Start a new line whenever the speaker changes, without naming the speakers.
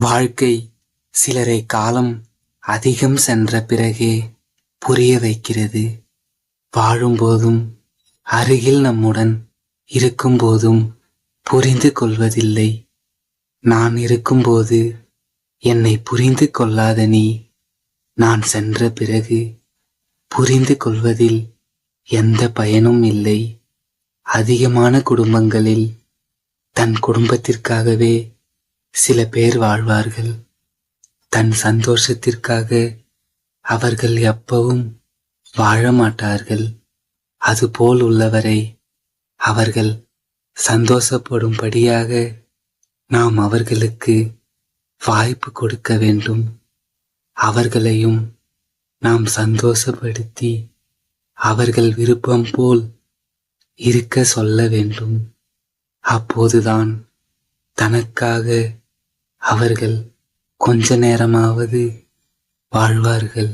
வாழ்க்கை சிலரை காலம் அதிகம் சென்ற பிறகே புரிய வைக்கிறது. வாழும்போதும் அருகில் நம்முடன் இருக்கும்போதும் புரிந்து கொள்வதில்லை. நான் இருக்கும்போது என்னை புரிந்து கொள்ளாத நீ நான் சென்ற பிறகு புரிந்து கொள்வதில் எந்த பயனும் இல்லை. அதிகமான குடும்பங்களில் தன் குடும்பத்திற்காகவே சில பேர் வாழ்வார்கள். தன் சந்தோஷத்திற்காக அவர்கள் எப்பவும் வாழ மாட்டார்கள் அதுபோல் உள்ளவரை அவர்கள் சந்தோஷப்படும்படியாக நாம் அவர்களுக்கு வாய்ப்பு கொடுக்க வேண்டும். அவர்களையும் நாம் சந்தோஷப்படுத்தி அவர்கள் விருப்பம் போல் இருக்க சொல்ல வேண்டும். அப்போதுதான் தனக்காக அவர்கள் கொஞ்ச நேரமாவது வாழ்வார்கள்.